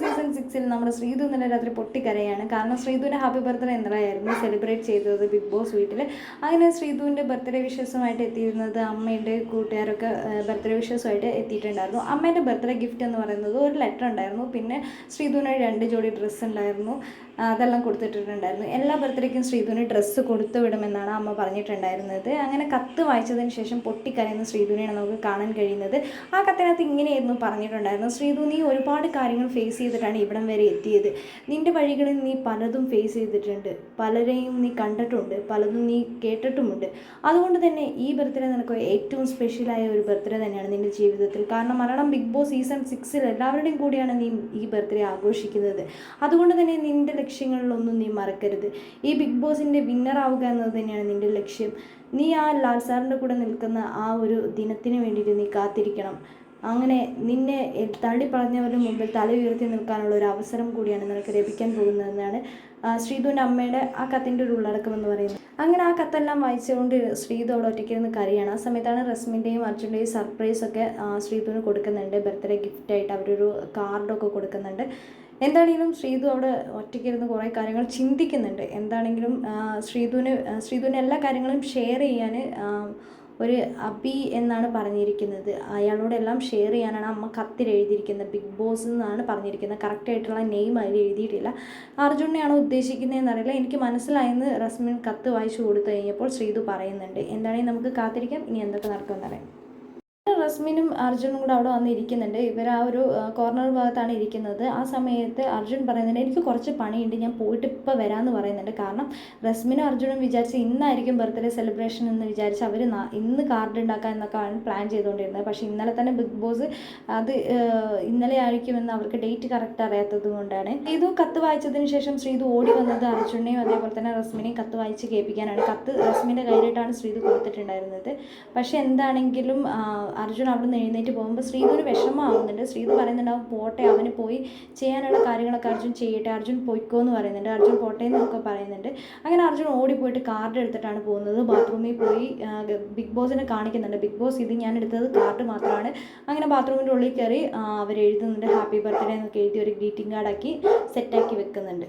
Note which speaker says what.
Speaker 1: Season സിക്സിൽ നമ്മുടെ ശ്രീതു ഇന്നലെ രാത്രി പൊട്ടിക്കരയാണ്. കാരണം ശ്രീതുവിന്റെ ഹാപ്പി ബർത്ത്ഡേ ഇന്നലെയായിരുന്നു സെലിബ്രേറ്റ് ചെയ്തത് ബിഗ് ബോസ് വീട്ടിൽ അങ്ങനെ ശ്രീതുവിന്റെ ബർത്ത്ഡേ വിഷസുമായിട്ട് എത്തിയിരുന്നത് അമ്മയുടെ കൂട്ടുകാരൊക്കെ ബർത്ത്ഡേ വിഷസുമായിട്ട് എത്തിയിട്ടുണ്ടായിരുന്നു. അമ്മേന്റെ ബർത്ത്ഡേ ഗിഫ്റ്റ് എന്ന് പറയുന്നത് ഒരു ലെറ്റർ ഉണ്ടായിരുന്നു. പിന്നെ ശ്രീധുവിന് രണ്ട് ജോഡി ഡ്രസ്സ് ഉണ്ടായിരുന്നു. അതെല്ലാം കൊടുത്തിട്ടുണ്ടായിരുന്നു എല്ലാ ബർത്ത്ഡേക്കും ശ്രീധുവിന് ഡ്രസ്സ് കൊടുത്തു വിടുമെന്നാണ് അമ്മ പറഞ്ഞിട്ടുണ്ടായിരുന്നത്. അങ്ങനെ കത്ത് വായിച്ചതിന് ശേഷം പൊട്ടിക്കരയുന്ന ശ്രീധുവിനെയാണ് നമുക്ക് കാണാൻ കഴിയുന്നത്. ആ കത്തിനകത്ത് ഇങ്ങനെയായിരുന്നു പറഞ്ഞിട്ടുണ്ടായിരുന്നു. ശ്രീധു നീ ഒരുപാട് കാര്യങ്ങൾ ഫേസ് ചെയ്തിട്ടാണ് ഇവിടം വരെ എത്തിയത്. നിന്റെ വഴികളിൽ നീ പലതും ഫേസ് ചെയ്തിട്ടുണ്ട്. പലരെയും നീ കണ്ടിട്ടുണ്ട്. പലതും നീ കേട്ടിട്ടുമുണ്ട്. അതുകൊണ്ട് തന്നെ ഈ ബർത്ത്ഡേ നിനക്ക് ഏറ്റവും സ്പെഷ്യലായ ഒരു ബർത്ത്ഡേ തന്നെയാണ് നിന്റെ ജീവിതത്തിൽ. കാരണം മലയാളം ബിഗ് ബോസ് സീസൺ സിക്സിൽ എല്ലാവരുടെയും കൂടിയാണ് നീ ഈ ബർത്ത്ഡേ ആഘോഷിക്കുന്നത്. അതുകൊണ്ട് തന്നെ നിന്റെ ലക്ഷ്യങ്ങളിലൊന്നും നീ മറക്കരുത്. ഈ ബിഗ് ബോസിന്റെ വിന്നർ ആവുക എന്നത് തന്നെയാണ് നിന്റെ ലക്ഷ്യം. നീ ആ ലാൽ സാറിന്റെ കൂടെ നിൽക്കുന്ന ആ ഒരു ദിനത്തിന് വേണ്ടിയിട്ട് നീ കാത്തിരിക്കണം. അങ്ങനെ നിന്നെ തള്ളി പറഞ്ഞവരുടെ മുമ്പിൽ തല ഉയർത്തി നിൽക്കാനുള്ള ഒരു അവസരം കൂടിയാണ് നിനക്ക് ലഭിക്കാൻ പോകുന്നതെന്നാണ് ശ്രീധുവിന്റെ അമ്മയുടെ ആ കത്തിന്റെ ഒരു ഉള്ളടക്കം എന്ന് പറയുന്നത്. അങ്ങനെ ആ കത്തെല്ലാം വായിച്ചുകൊണ്ട് ശ്രീധു അവിടെ ഒറ്റയ്ക്കിരുന്ന് കരയാണ്. ആ സമയത്താണ് റസ്മിന്റെയും അർജുന്റെയും സർപ്രൈസൊക്കെ ശ്രീധുവിന് കൊടുക്കുന്നുണ്ട്. ബർത്ത്ഡേ അവരൊരു കാർഡൊക്കെ കൊടുക്കുന്നുണ്ട്. എന്താണെങ്കിലും ശ്രീതു അവിടെ ഒറ്റയ്ക്കിരുന്ന് കുറേ കാര്യങ്ങൾ ചിന്തിക്കുന്നുണ്ട്. എന്താണെങ്കിലും ശ്രീതുവിന് ശ്രീതുവിന് എല്ലാ കാര്യങ്ങളും ഷെയർ ചെയ്യാൻ ഒരു അബി എന്നാണ് പറഞ്ഞിരിക്കുന്നത്. അയാളോടെല്ലാം ഷെയർ ചെയ്യാനാണ് അമ്മ കത്തിൽ എഴുതിയിരിക്കുന്നത്. ബിഗ് ബോസ് എന്നാണ് പറഞ്ഞിരിക്കുന്നത്. കറക്റ്റായിട്ടുള്ള നെയിം അതിൽ എഴുതിയിട്ടില്ല. അർജുനെയാണ് ഉദ്ദേശിക്കുന്നതെന്ന് അറിയില്ല. എനിക്ക് മനസ്സിലായെന്ന് റസ്മിൻ കത്ത് വായിച്ചു കൊടുത്തു കഴിഞ്ഞപ്പോൾ ശ്രീതു പറയുന്നുണ്ട്. എന്താണെങ്കിൽ നമുക്ക് കാത്തിരിക്കാം. ഇനി എന്തൊക്കെ നടക്കുമെന്നറിയാം റസ്മിനും അർജുനും കൂടെ അവിടെ വന്നിരിക്കുന്നുണ്ട്. ഇവർ ആ ഒരു കോർണർ ഭാഗത്താണ് ഇരിക്കുന്നത്. ആ സമയത്ത് അർജുൻ പറയുന്നുണ്ട് എനിക്ക് കുറച്ച് പണിയുണ്ട് ഞാൻ പോയിട്ട് ഇപ്പോൾ വരാമെന്ന് പറയുന്നുണ്ട്. കാരണം റസ്മിനും അർജുനും വിചാരിച്ച് ഇന്നായിരിക്കും ബർത്ത്ഡേ സെലിബ്രേഷൻ എന്ന് വിചാരിച്ച് അവർ ഇന്ന് കാർഡ് ഉണ്ടാക്കാൻ എന്നൊക്കെയാണ് പ്ലാൻ ചെയ്തുകൊണ്ടിരുന്നത്. പക്ഷേ ഇന്നലെ തന്നെ ബിഗ് ബോസ് അത് ഇന്നലെ ആയിരിക്കുമെന്ന് അവർക്ക് ഡേറ്റ് കറക്റ്റ് അറിയാത്തത് കൊണ്ടാണ്. ഇത് കത്ത് വായിച്ചതിന് ശേഷം ശ്രീതു ഓടി വന്നത് അർജുനെയും അതേപോലെ തന്നെ റസ്മിനെയും കത്ത് വായിച്ച് കേൾപ്പിക്കാനാണ്. കത്ത് റസ്മിന്റെ കയ്യിലിട്ടാണ് ശ്രീതു കൊടുത്തിട്ടുണ്ടായിരുന്നത്. പക്ഷേ എന്താണെങ്കിലും അർജുൻ അവിടെ നിന്ന് എഴുന്നേറ്റ് പോകുമ്പോൾ ശ്രീധുവിന് വിഷമമാവുന്നുണ്ട്. ശ്രീധു പറയുന്നുണ്ടാവും പോട്ടെ അവന് പോയി ചെയ്യാനുള്ള കാര്യങ്ങളൊക്കെ അർജുൻ ചെയ്യട്ടെ അർജുൻ പോയിക്കോ എന്ന് പറയുന്നുണ്ട് അർജുൻ പോട്ടെ എന്നൊക്കെ പറയുന്നുണ്ട്. അങ്ങനെ അർജുൻ ഓടിപ്പോയിട്ട് കാർഡ് എടുത്തിട്ടാണ് പോകുന്നത്. ബാത്റൂമിൽ പോയി ബിഗ് ബോസിനെ കാണിക്കുന്നുണ്ട്. ബിഗ് ബോസ് ഇത് ഞാൻ എടുത്തത് കാർഡ് മാത്രമാണ്. അങ്ങനെ ബാത്റൂമിന്റെ ഉള്ളിൽ കയറി അവർ എഴുതുന്നുണ്ട് ഹാപ്പി ബർത്ത്ഡേ എന്നൊക്കെ എഴുതി ഒരു ഗ്രീറ്റിംഗ് കാർഡാക്കി സെറ്റാക്കി വെക്കുന്നുണ്ട്.